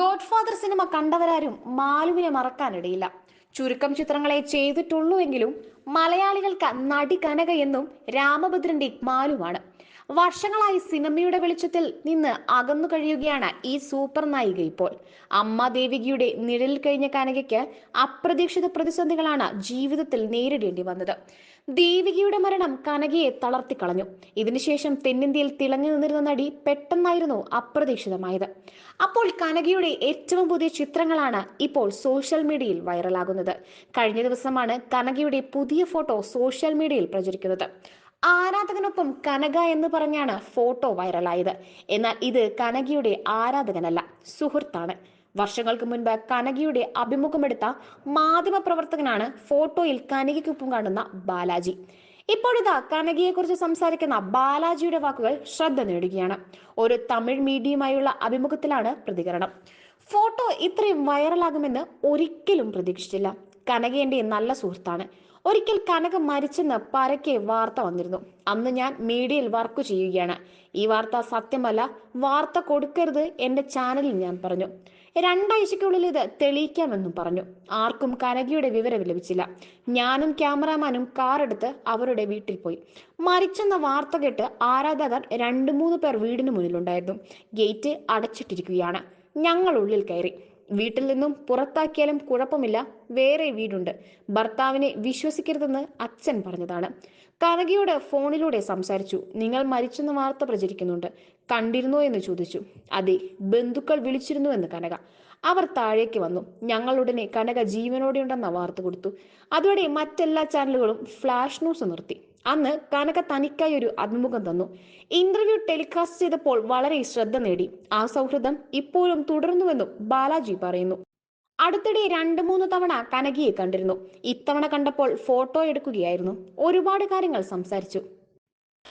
Godfather cinema കണ്ടവരാരും മാലുവിനെ മറക്കാനിടയില്ല. ചുരുക്കം ചിത്രങ്ങളെ ചെയ്തിട്ടുള്ളൂ എങ്കിലും മലയാളികൾക്ക് നടി കനക എന്നും രാമഭദ്രന്റെ മാലുവാണ്. വർഷങ്ങളായി സിനിമയുടെ വെളിച്ചത്തിൽ നിന്ന് അകന്നു കഴിയുകയാണ് ഈ സൂപ്പർ നായിക ഇപ്പോൾ. അമ്മ ദേവികയുടെ നിഴലിൽ കഴിഞ്ഞ കനകയ്ക്ക് അപ്രതീക്ഷിത പ്രതിസന്ധികളാണ് ജീവിതത്തിൽ നേരിടേണ്ടി വന്നത്. ദേവികയുടെ മരണം കനകയെ തളർത്തിക്കളഞ്ഞു ഇതിനുശേഷം തെന്നിന്ത്യയിൽ തിളങ്ങി നിന്നിരുന്ന നടി പെട്ടെന്നായിരുന്നു അപ്രതീക്ഷിതമായത്. അപ്പോൾ കനകയുടെ ഏറ്റവും പുതിയ ചിത്രങ്ങളാണ് ഇപ്പോൾ സോഷ്യൽ മീഡിയയിൽ വൈറലാകുന്നത്. കഴിഞ്ഞ ദിവസമാണ് കനകയുടെ പുതിയ ഫോട്ടോ സോഷ്യൽ മീഡിയയിൽ പ്രചരിക്കുന്നത്. ആരാധകനൊപ്പം കനക എന്ന് പറഞ്ഞാണ് ഫോട്ടോ വൈറലായത്. എന്നാൽ ഇത് കനകയുടെ ആരാധകനല്ല സുഹൃത്താണ്. വർഷങ്ങൾക്ക് മുൻപ് കനകയുടെ അഭിമുഖമെടുത്ത മാധ്യമ പ്രവർത്തകനാണ് ഫോട്ടോയിൽ കനകയ്ക്കൊപ്പം കാണുന്ന ബാലാജി. ഇപ്പോഴിതാ കനകയെക്കുറിച്ച് സംസാരിക്കുന്ന ബാലാജിയുടെ വാക്കുകൾ ശ്രദ്ധ നേടുകയാണ്. ഒരു തമിഴ് മീഡിയയുമായുള്ള അഭിമുഖത്തിലാണ് പ്രതികരണം. ഫോട്ടോ ഇത്രയും വൈറലാകുമെന്ന് ഒരിക്കലും പ്രതീക്ഷിച്ചില്ല. കനക നല്ല സുഹൃത്താണ്. ഒരിക്കൽ കനക മരിച്ചെന്ന് പരക്കെ വാർത്ത വന്നിരുന്നു. അന്ന് ഞാൻ മീഡിയയിൽ വർക്ക് ചെയ്യുകയാണ്. ഈ വാർത്ത സത്യമല്ല വാർത്ത കൊടുക്കരുത് എന്റെ ചാനലിൽ ഞാൻ പറഞ്ഞു. രണ്ടാഴ്ചയ്ക്കുള്ളിൽ ഇത് തെളിയിക്കാമെന്നും പറഞ്ഞു. ആർക്കും കനകയുടെ വിവരം ലഭിച്ചില്ല. ഞാനും ക്യാമറാമാനും കാറെടുത്ത് അവരുടെ വീട്ടിൽ പോയി. മരിച്ചെന്ന വാർത്ത കേട്ട് ആരാധകർ രണ്ടു മൂന്ന് പേർ വീടിന് മുന്നിലുണ്ടായിരുന്നു. ഗേറ്റ് അടച്ചിട്ടിരിക്കുകയാണ്. ഞങ്ങൾ ഉള്ളിൽ കയറി. വീട്ടിൽ നിന്നും പുറത്താക്കിയാലും കുഴപ്പമില്ല. വേറെ വീടുണ്ട്. ഭർത്താവിനെ വിശ്വസിക്കരുതെന്ന് അച്ഛൻ പറഞ്ഞതാണ്. കനകയോട് ഫോണിലൂടെ സംസാരിച്ചു. നിങ്ങൾ മരിച്ചെന്ന് വാർത്ത പ്രചരിക്കുന്നുണ്ട്. കണ്ടിരുന്നോ? എന്ന് ചോദിച്ചു. അതെ ബന്ധുക്കൾ വിളിച്ചിരുന്നു എന്ന് കനക. അവർ താഴേക്ക് വന്നു. ഞങ്ങളുടനെ കനക ജീവനോടെയുണ്ടെന്ന വാർത്ത കൊടുത്തു. അതോടെ മറ്റെല്ലാ ചാനലുകളും ഫ്ലാഷ് ന്യൂസ് നിർത്തി. അന്ന് കനക തനിക്കായി ഒരു അഭിമുഖം തന്നു. ഇന്റർവ്യൂ ടെലികാസ്റ്റ് ചെയ്തപ്പോൾ വളരെ ശ്രദ്ധ നേടി. ആ സൗഹൃദം ഇപ്പോഴും തുടർന്നുവെന്നും ബാലാജി പറയുന്നു. അടുത്തിടെ രണ്ട് മൂന്ന് തവണ കനകയെ കണ്ടിരുന്നു. ഇത്തവണ കണ്ടപ്പോൾ ഫോട്ടോ എടുക്കുകയായിരുന്നു. ഒരുപാട് കാര്യങ്ങൾ സംസാരിച്ചു.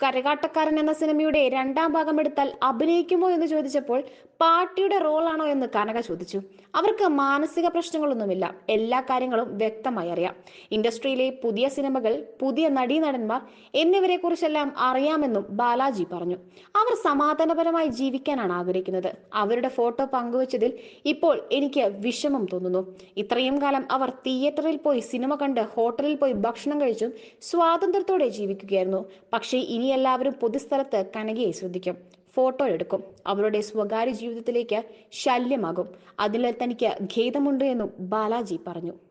കരകാട്ടക്കാരൻ എന്ന സിനിമയുടെ രണ്ടാം ഭാഗം എടുത്താൽ അഭിനയിക്കുമോ എന്ന് ചോദിച്ചപ്പോൾ പാർട്ടിയുടെ റോളാണോ എന്ന് കനക ചോദിച്ചു. അവർക്ക് മാനസിക പ്രശ്നങ്ങളൊന്നുമില്ല. എല്ലാ കാര്യങ്ങളും വ്യക്തമായി അറിയാം. ഇൻഡസ്ട്രിയിലെ പുതിയ സിനിമകൾ പുതിയ നടീനടന്മാർ എന്നിവരെ കുറിച്ചെല്ലാം അറിയാമെന്നും ബാലാജി പറഞ്ഞു. അവർ സമാധാനപരമായി ജീവിക്കാനാണ് ആഗ്രഹിക്കുന്നത്. അവരുടെ ഫോട്ടോ പങ്കുവച്ചതിൽ ഇപ്പോൾ എനിക്ക് വിഷമം തോന്നുന്നു. ഇത്രയും കാലം അവർ തിയേറ്ററിൽ പോയി സിനിമ കണ്ട് ഹോട്ടലിൽ പോയി ഭക്ഷണം കഴിച്ചും സ്വാതന്ത്ര്യത്തോടെ ജീവിക്കുകയായിരുന്നു. പക്ഷേ ഇനി എല്ലാവരും പൊതുസ്ഥലത്ത് കനകയെ ശ്രദ്ധിക്കും. ഫോട്ടോ എടുക്കും. അവരുടെ സ്വകാര്യ ജീവിതത്തിലേക്ക് ശല്യമാകും. അതിൽ തനിക്ക് ഖേദമുണ്ട് എന്നും ബാലാജി പറഞ്ഞു.